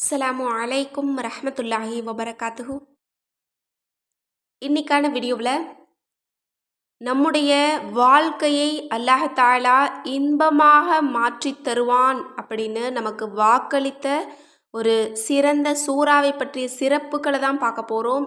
அஸ்ஸலாமு அலைக்கும் ரஹமத்துல்லாஹி வபரகாத்துஹு. இன்னைக்கான வீடியோவில் நம்முடைய வாழ்க்கையை அல்லாஹ் தாலா இன்பமாக மாற்றி தருவான் அப்படின்னு நமக்கு வாக்களித்த ஒரு சிறந்த சூறாவை பற்றிய சிறப்புகளை தான் பார்க்க போகிறோம்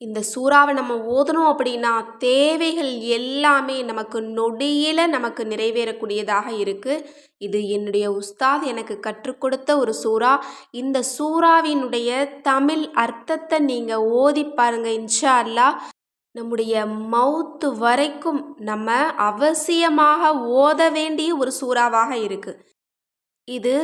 இந்த சூறாவை நம்ம ஓதணும் அப்படின்னா தேவைகள் எல்லாமே நமக்கு நொடியில் நமக்கு நிறைவேறக்கூடியதாக இருக்குது இது என்னுடைய உஸ்தாத் எனக்கு கற்றுக் கொடுத்த ஒரு சூறா. இந்த சூறாவினுடைய தமிழ் அர்த்தத்தை நீங்கள் ஓதி பாருங்கள் இன்ஷா அல்லா நம்முடைய மவுத்து வரைக்கும் நம்ம அவசியமாக ஓத வேண்டிய ஒரு சூறாவாக இருக்குது இது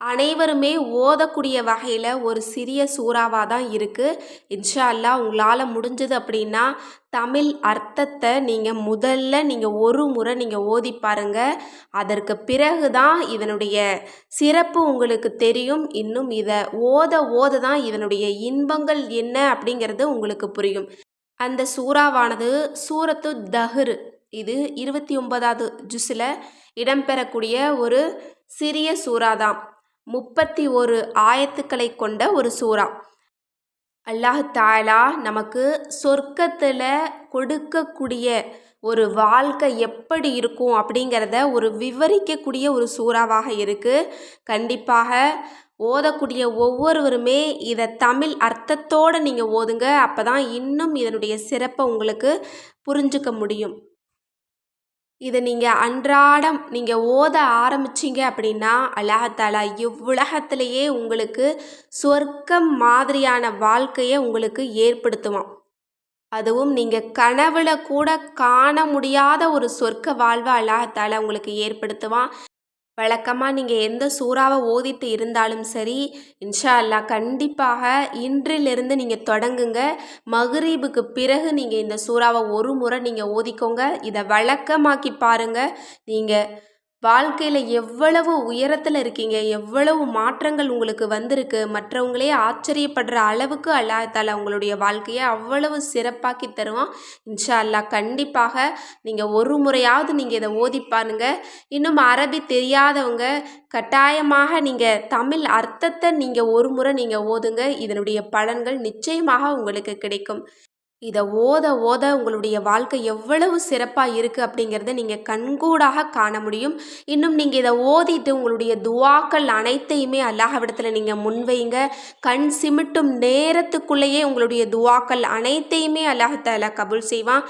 அனைவருமே ஓதக்கூடிய வகையில் ஒரு சிறிய சூறாவாக தான் இருக்குது இன்ஷா அல்லா உங்களால் முடிஞ்சது அப்படின்னா தமிழ் அர்த்தத்தை நீங்கள் முதல்ல நீங்கள் ஒரு முறை நீங்கள் ஓதி பாருங்கள் அதற்கு பிறகு தான் இதனுடைய சிறப்பு உங்களுக்கு தெரியும். இன்னும் இதை ஓத ஓத தான் இதனுடைய இன்பங்கள் என்ன அப்படிங்கிறது உங்களுக்கு புரியும். அந்த சூறாவானது சூரத்து தஹ்ரு இது இருபத்தி ஒன்பதாவது ஜுஸில் இடம்பெறக்கூடிய ஒரு சிறிய சூறா தான் முப்பத்தி ஒரு ஆயத்துக்களை கொண்ட ஒரு சூறா. அல்லாஹ் தாலா நமக்கு சொர்க்கத்தில் கொடுக்கக்கூடிய ஒரு வாழ்க்கை எப்படி இருக்கும் அப்படிங்கிறத ஒரு விவரிக்கக்கூடிய ஒரு சூறாவாக இருக்குது கண்டிப்பாக ஓதக்கூடிய ஒவ்வொருவருமே இதை தமிழ் அர்த்தத்தோடு நீங்கள் ஓதுங்க அப்போ தான் இன்னும் இதனுடைய சிறப்பை உங்களுக்கு புரிஞ்சுக்க முடியும். இதை நீங்கள் அன்றாடம் நீங்கள் ஓத ஆரம்பிச்சிங்க அப்படின்னா அல்லாஹாலா இவ்வுலகத்திலேயே உங்களுக்கு சொர்க்கம் மாதிரியான வாழ்க்கையை உங்களுக்கு ஏற்படுத்துவான். அதுவும் நீங்கள் கனவுல கூட காண முடியாத ஒரு சொர்க்க வாழ்வை அல்லாஹாலா உங்களுக்கு ஏற்படுத்துவான். வழக்கமாக நீங்கள் எந்த சூறாவை ஓதிட்டு இருந்தாலும் சரி இன்ஷா அல்லா கண்டிப்பாக இன்றிலிருந்து நீங்கள் தொடங்குங்க. மகரீபுக்கு பிறகு நீங்கள் இந்த சூறாவை ஒரு முறை நீங்கள் ஓதிக்கோங்க. இதை வழக்கமாக்கி பாருங்கள் நீங்கள் வாழ்க்கையில் எவ்வளவு உயரத்தில் இருக்கீங்க? எவ்வளவு மாற்றங்கள் உங்களுக்கு வந்திருக்கு? மற்றவங்களே ஆச்சரியப்படுற அளவுக்கு அல்லாஹால உங்களுடைய வாழ்க்கையை அவ்வளவு சிறப்பாக்கி தருவான். இன்ஷா அல்லா கண்டிப்பாக நீங்கள் ஒரு முறையாவது நீங்கள் இதை ஓதி பாருங்கள் இன்னும் அரபி தெரியாதவங்க கட்டாயமாக நீங்கள் தமிழ் அர்த்தத்தை நீங்கள் ஒரு முறை நீங்கள் ஓதுங்க. இதனுடைய பலன்கள் நிச்சயமாக உங்களுக்கு கிடைக்கும். இதை ஓத ஓத உங்களுடைய வாழ்க்கை எவ்வளவு சிறப்பாக இருக்குது அப்படிங்கிறத நீங்கள் கண்கூடாக காண முடியும். இன்னும் நீங்கள் இதை ஓதிட்டு உங்களுடைய துவாக்கள் அனைத்தையுமே அல்லாஹவிடத்தில் நீங்கள் முன்வைங்க. கண் சிமிட்டும் நேரத்துக்குள்ளேயே உங்களுடைய துவாக்கள் அனைத்தையுமே அல்லாஹால கபுல் செய்வான்.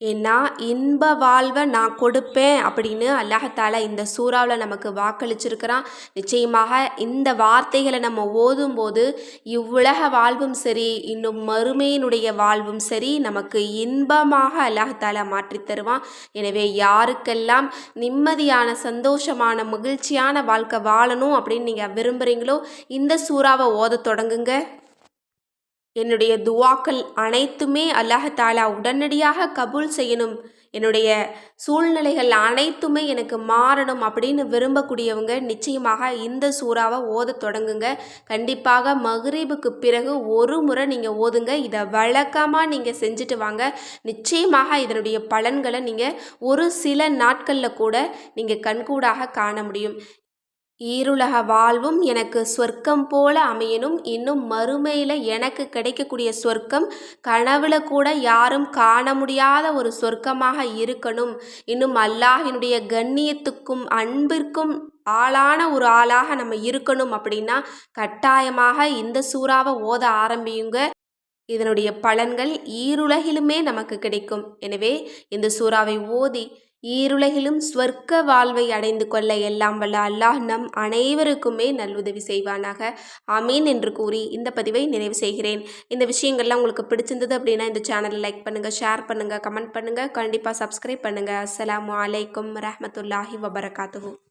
ஏன்னா இன்ப வாழ்வை நான் கொடுப்பேன் அப்படின்னு அல்லாஹால இந்த சூறாவில் நமக்கு வாக்களிச்சிருக்கிறான். நிச்சயமாக இந்த வார்த்தைகளை நம்ம ஓதும்போது இவ்வுலக வாழ்வும் சரி இன்னும் மறுமையினுடைய வாழ்வும் சரி நமக்கு இன்பமாக அல்லாஹால மாற்றி தருவான். எனவே யாருக்கெல்லாம் நிம்மதியான சந்தோஷமான மகிழ்ச்சியான வாழ்க்கை வாழணும் அப்படின்னு நீங்கள் விரும்புகிறீங்களோ இந்த சூறாவை ஓத தொடங்குங்க. என்னுடைய துவாக்கள் அனைத்துமே அல்லாஹாலா உடனடியாக கபூல் செய்யணும். என்னுடைய சூழ்நிலைகள் அனைத்துமே எனக்கு மாறணும் அப்படின்னு விரும்பக்கூடியவங்க நிச்சயமாக இந்த சூறாவை ஓத தொடங்குங்க. கண்டிப்பாக மகரீபுக்கு பிறகு ஒரு முறை நீங்கள் ஓதுங்க. இதை வழக்கமாக நீங்கள் செஞ்சுட்டு வாங்க. நிச்சயமாக இதனுடைய பலன்களை நீங்கள் ஒரு சில நாட்களில் கூட நீங்கள் கண்கூடாக காண முடியும். ஈருலக வாழ்வும் எனக்கு சொர்க்கம் போல அமையணும். இன்னும் மறுமையில் எனக்கு கிடைக்கக்கூடிய சொர்க்கம் கனவுல கூட யாரும் காண முடியாத ஒரு சொர்க்கமாக இருக்கணும். இன்னும் அல்லாஹினுடைய கண்ணியத்துக்கும் அன்பிற்கும் ஆளான ஒரு ஆளாக நம்ம இருக்கணும் அப்படின்னா கட்டாயமாக இந்த சூறாவை ஓத ஆரம்பியுங்க. இதனுடைய பலன்கள் ஈருலகிலுமே நமக்கு கிடைக்கும். எனவே இந்த சூறாவை ஓதி ஈருலகிலும் ஸ்வர்க்க வாழ்வை அடைந்து கொள்ள எல்லாம் வல்ல அல்லாஹ் நம் அனைவருக்குமே நல்லுதவி செய்வானாக. அமீன் என்று கூறி இந்த பதிவை நிறைவு செய்கிறேன். இந்த விஷயங்கள்லாம் உங்களுக்கு பிடிச்சிருந்தது அப்படின்னா இந்த சேனலை லைக் பண்ணுங்கள் ஷேர் பண்ணுங்கள் கமெண்ட் பண்ணுங்கள் கண்டிப்பாக சப்ஸ்கிரைப் பண்ணுங்கள் அஸ்லாம் வலைக்கம் ரஹமத்துல்லாஹி வபரகாத்து